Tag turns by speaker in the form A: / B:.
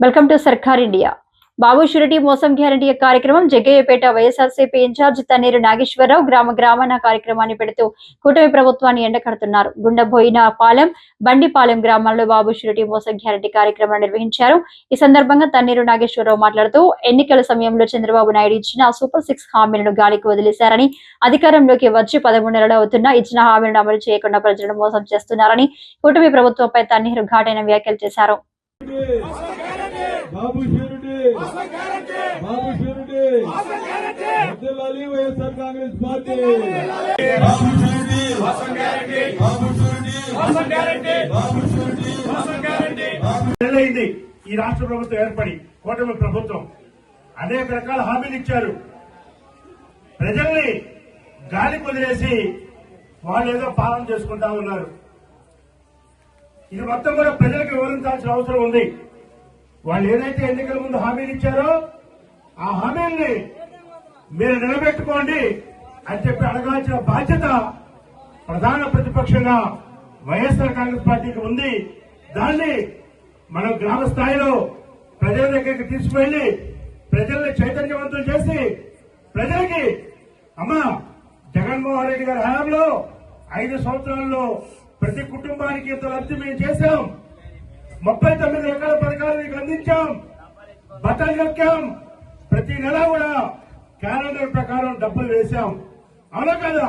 A: Welcome to Sarkar India Babu surety మోసం guarantee కార్యక్రమం Jaggayyapeta YSRCP incharge Tanneeru Nageswararao గ్రామ గ్రామాన కార్యక్రమాన్ని పెడుతూ కూటమి ప్రభుత్వాన్ని ఎండకడుతున్నారు. గుండెబోయిన పాలెం బండిపాలెం గ్రామాల్లో బాబు షురిటీ మోసం గ్యారంటీ కార్యక్రమం నిర్వహించారు. ఈ సందర్భంగా తన్నీరు నాగేశ్వరరావు మాట్లాడుతూ ఎన్నికల సమయంలో చంద్రబాబు నాయుడు ఇచ్చిన సూపర్ సిక్స్ హామీలను గాలికి వదిలేశారని అధికారంలోకి వచ్చి పదమూడు నెలలు అవుతున్నా ఇచ్చిన హామీలను అమలు చేయకుండా ప్రజలను మోసం చేస్తున్నారని కూటమి ప్రభుత్వంపై తన్నీరు ఘాటైన వ్యాఖ్యలు చేశారు.
B: బాబు షూరిటీ బాబు షూరిటీ వర్ధిల్లాలి YSR Congress party. Babu surety Babu surety Babu surety
C: నెలైంది ఈ రాష్ట్ర ప్రభుత్వం ఏర్పడి కూటమి ప్రభుత్వం. అనేక రకాల హామీలు ఇచ్చారు. ప్రజల్ని గాలి వదిలేసి వాళ్ళు ఏదో పాలన చేసుకుంటా ఉన్నారు. ఇది మొత్తం కూడా ప్రజలకు వివరించాల్సిన అవసరం ఉంది. వాళ్ళు ఏదైతే ఎన్నికల ముందు హామీలు ఇచ్చారో ఆ హామీల్ని మీరు నిలబెట్టుకోండి అని చెప్పి అడగాల్సిన బాధ్యత ప్రధాన ప్రతిపక్షంగా వైఎస్ఆర్ కాంగ్రెస్ పార్టీకి ఉంది. దాన్ని మనం గ్రామ స్థాయిలో ప్రజల దగ్గరికి తీసుకువెళ్ళి ప్రజల్ని చైతన్యవంతం చేసి ప్రజలకి అమ్మా జగన్మోహన్ రెడ్డి గారి హయాంలో ఐదు సంవత్సరాల్లో ప్రతి కుటుంబానికి ఇంత లబ్ధి మేము చేశాం. ముప్పై తొమ్మిది రకాల పథకాలు మీకు అందించాం. బట్టలు నొక్కాం ప్రతి నెల కూడా క్యాలెండర్ ప్రకారం డబ్బులు వేశాం. అవునా కదా?